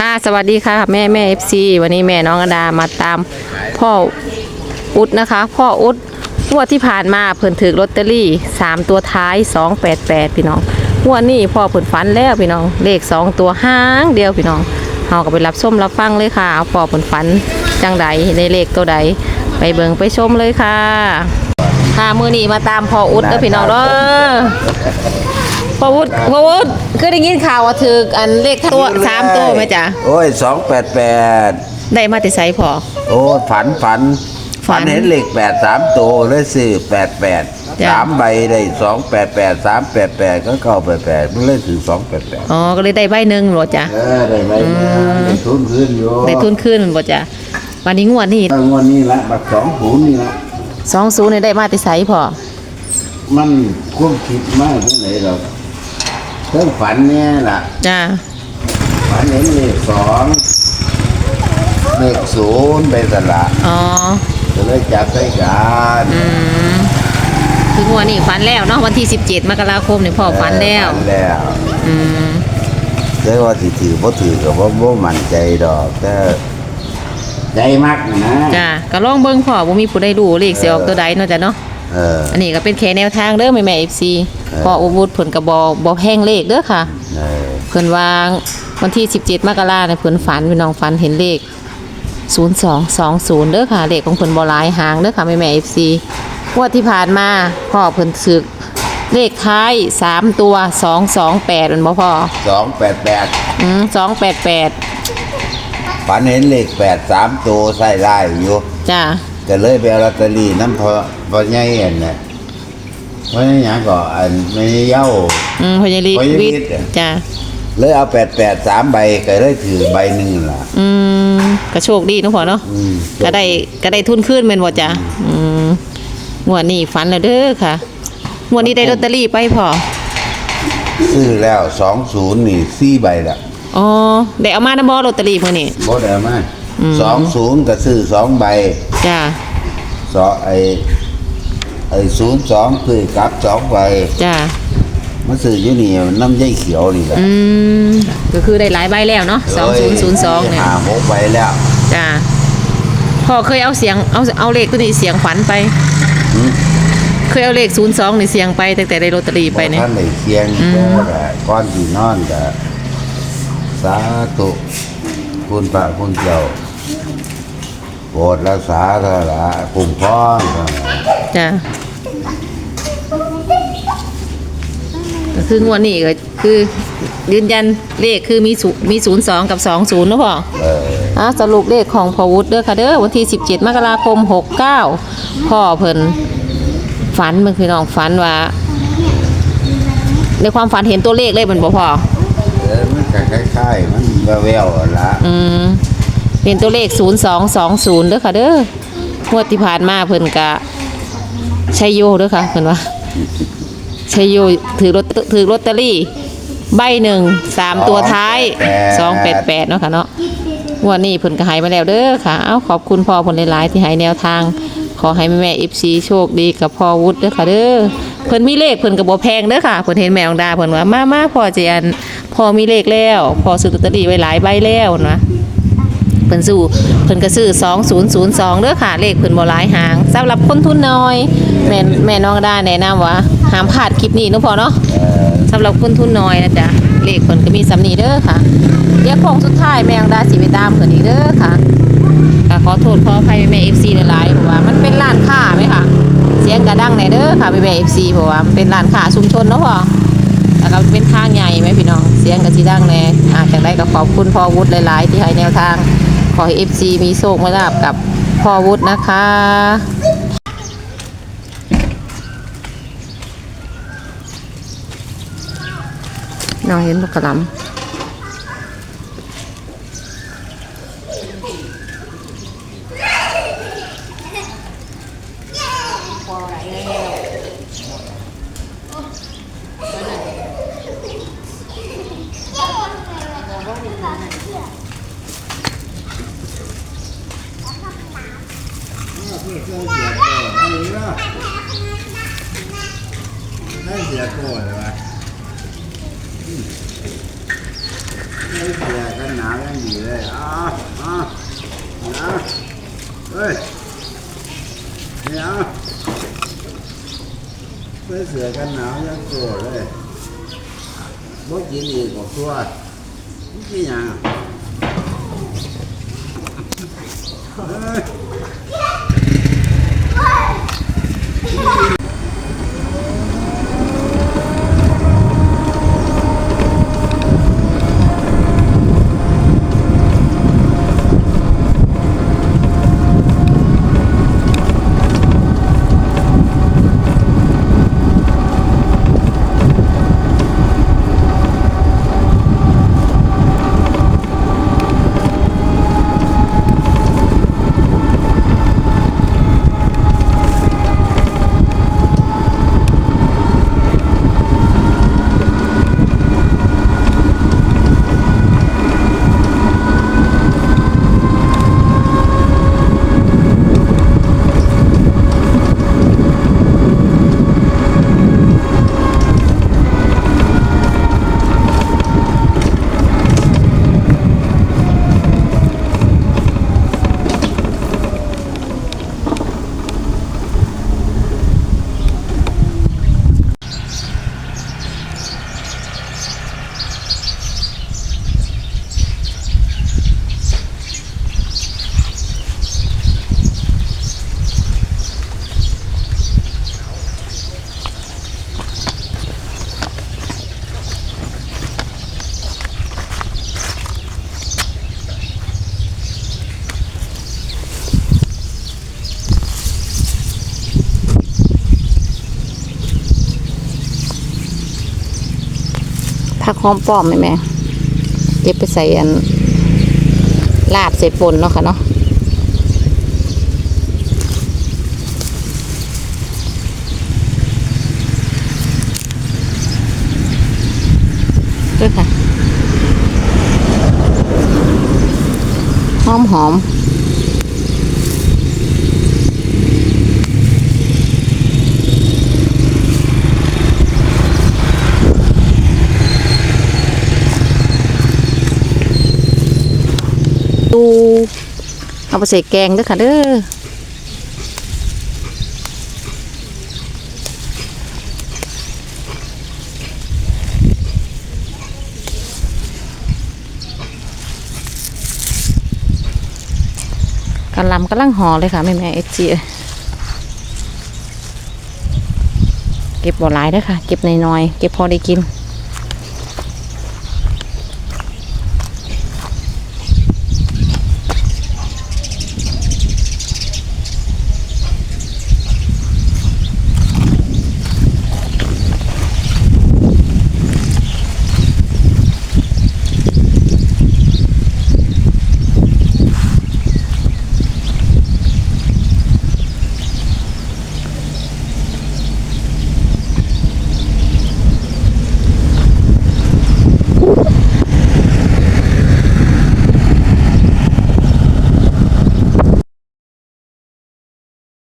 ค่ะสวัสดีค่ะแม่แม่เอฟซีวันนี้แม่น้องอดามาตามพ่ออุดนะคะ พ่ออุดงวดที่ผ่านมาเพิ่นถือลอตเตอรี่3ตัวท้าย288พี่น้องงวดนี้พ่อเพิ่นฝันแล้วพี่น้องเลข2ตัวห้างเดียวพี่น้องเฮาก็ไปรับส้มรับฟังเลยค่ะพ่อเพิ่นฝันจังใดในเลขตัวใดไปเบิงไปชมเลยค่ะ ค่ะมือนี้มาตามพ่ออุดเด้อพี่น้องเด้อพ่อวุฒิพ่อวุฒิ คือได้ยินข่าวว่าถืออันเลขตัวสามตัวไหมจ๊ะโอ้ยสองแปดแปดได้มาแต่ไสพอ โอ้ยฝันฝันฝัน เห็นเหล็กแปดสามตัวเลยซื้อแปดแปดจ้ะสามใบได้สองแปดแปดสามแปดแปดก็เข้าแปดแปดมันเลยถือสองแปดแปดอ๋อก็เลยได้ใบหนึ่งเหรอจ๊ะ เออได้ใบหนึ่งได้ทุนขึ้นอยู่ได้ทุนขึ้นบ่จ๊ะวันนี้งวดนี้ตั้งวันนี้ละบัตรสองศูนย์นี่ละสองศูนย์ได้มาแต่ไสพอมันควบคิดมากที่ไหนหรอก เรื่องฝันเนี่ยล่ะ จ้าฝันเห็นเลขสองเลขศูนย์ไปสละอ๋อก็เลยจับใส่กันอืมคืองวดนี้ฝันแล้วเนาะวันที่17มกราคมนี่พ่อฝันแล้ว ฝันแล้วอืมแต่ว่าสิถือบ่ถือก็บ่บ่มั่นใจดอก แต่ใจมักนะจ้าก็ลองเบิ่งพ่อบ่มีผู้ใดรู้เลขสิออกตัวใดเนาะจ้ะเนาะ เออ อันนี้ก็เป็นแค่แนวทางเด้อแม่แม่ FC พ่ออุบุตเพิ่นก็บ่บ่แพงเลขเด้อค่ะ เออเพิ่นวางวันที่ 17 มกราเนี่ยเพิ่นฝันพี่น้องฝันเห็นเลข 0220เด้อค่ะเลขของเพิ่นบ่หลายหางเด้อค่ะแม่แม่ FC งวดที่ผ่านมาพ่อเพิ่นสึกเลขท้าย 3 ตัว 228มันบ่พอ288อืม288ฝันเห็นเลข8 3ตัวใส่ได้อยู่จ้า ก็เลยไปเอาลอตเตอรี่นำพอพอใหญ่อันน่ะว่าหยังก็อันไม่เย้า อืมพญาลีพญาลีวิทย์ จ้าเลยเอา88 3ใบก็เลยถือใบหนึงล่ะ อืมก็โชคดีเนาะพ่อเนาะอืม ก็ได้ก็ได้ทุนขึ้นแม่นบ่จ้ะอืมงวดนี้ฝันแล้วเด้อค่ะงวดนี้ได้ลอตเตอรี่ไปพอซื้อแล้ว20นี่4ใบละอ๋อได้เอามานํบ่ลอตเตอรี่มื้อนี้บ่ได้เอามา อืม20ก็ซื้อสองใบจ้าสองไอไอศูนย์สองคือกลับสองใบจ้ามันซื้ออยู่นี่น้ำใยเขียวนี่แหละอืมก็คือได้หลายใบแล้วเนาะ2002เนี่ยหาหกใบแล้วจ้าพ่อเคยเอาเสียงเอาเอาเลขตัวนี้เสียงฝันไปหืมเคยเอาเลข02นี่เสียงไปตั้งแต่ได้ลอตเตอรี่ไปเนี่ยท่านได้เคียงอืมแต่ก้อนที่นอนก็สาธุคุณพระคุณเจ้า โปรดรักษาเถอะละคุ้มครองเถอะละจ้าก็คืองวดนี้ก็คือยืนยันเลขคือมีศูมี02กับ20เนาะพ่อ เออ อะสรุปเลขของพอวุฒิเด้อค่ะเด้อวันที่ 17 มกราคม 69 พ่อเพิ่นฝันเมื่อพี่น้องฝันว่า ในความฝันเห็นตัวเลขเลยมันบ่พอเออมันก็คล้ายๆมันแววๆอะละอืม เป็นตัวเลข 0220เด้อค่ะเด้องวดที่ผ่านมาเพิ่นกะชัยโยเด้อค่ะเพิ่นว่าชัยโยถือรถถือลอตเตอรี่ ใบหนึ่งสามตัวท้าย288เนาะค่ะเนาะงวันนี้เพิ่นก็ใหายมาแล้วเด้อค่ะ เอาขอบคุณพ่อเพิ่นหลายๆที่ให้แนวทาง ขอให้แม่แม่ๆ FC โชคดีกับพ่อวุฒิเด้อค่ะเด้อเพิ่นมีเลขเพิ่นก็บ่แพงเด้อค่ะเพิ่นเห็นแม่ของดาเพิ่นว่ามามาพ่อเจียนพ่อมีเลขแล้วพ่อซื้อลอตเตอรี่ไว้หลายใบแล้วนะ เพิ่นสู้เพิ่นก็ซื้อ2002เด้อค่ะเลขเพิ่นบ่หลายหางสำหรับคนทุนน้อย แม่แม่น้องไดาแนะนำว่าห้ามพลาดคลิปนี้เนาะพ่อเนาะเออสำหรับคนทุนน้อยนะจ๊ะเลขเพิ่นก็มีสำนีเด้อค่ะเดี๋ยวโค้งสุดท้ายแม่งดาสิไปตามเพิ่นอีกเด้อค่ะก็ขอโทษขออภัยแม่ FC หลายๆเพราะว่ามันเป็นร้านค้าไหมค่ะเสียงกระดังแน่เด้อค่ะแม่ FC เพราะว่าเป็นร้านค้าชุมชนเนาะพ่อแล้วก็เป็นทางใหญ่ไหมพี่น้อง เสียงก็สิดังแน่อาจังไดก็ขอบคุณพ่อวุฒิหลาย ๆ ที่ให้แนวทาง ขอให้ FC มีโชคมาลาบกับพ่อวุฒินะคะน้องเห็นบุกกะลำ ให้เสียโก้เลยวะให้เสียกันหนาวยังดีเลยอะอะนะเฮ้ยเนี่ยไม่เสือกันหนาวยังโกรธเลยบ่กินอีกบอกตัวนี่ยังเฮ้ย ผักหอมป้อมไหมแม่เก็บไปใส่อันลาบใส่ปนเนาะค่ะเนาะด้วยค่ะ หอมหอม ดูเอาไปใส่แกงด้วยค่ะเด้อกันลำกำลังห่อเลยค่ะแม่แม่เอจีเก็บบ่หลายด้อค่ะ เก็บน้อยๆเก็บพอได้กิน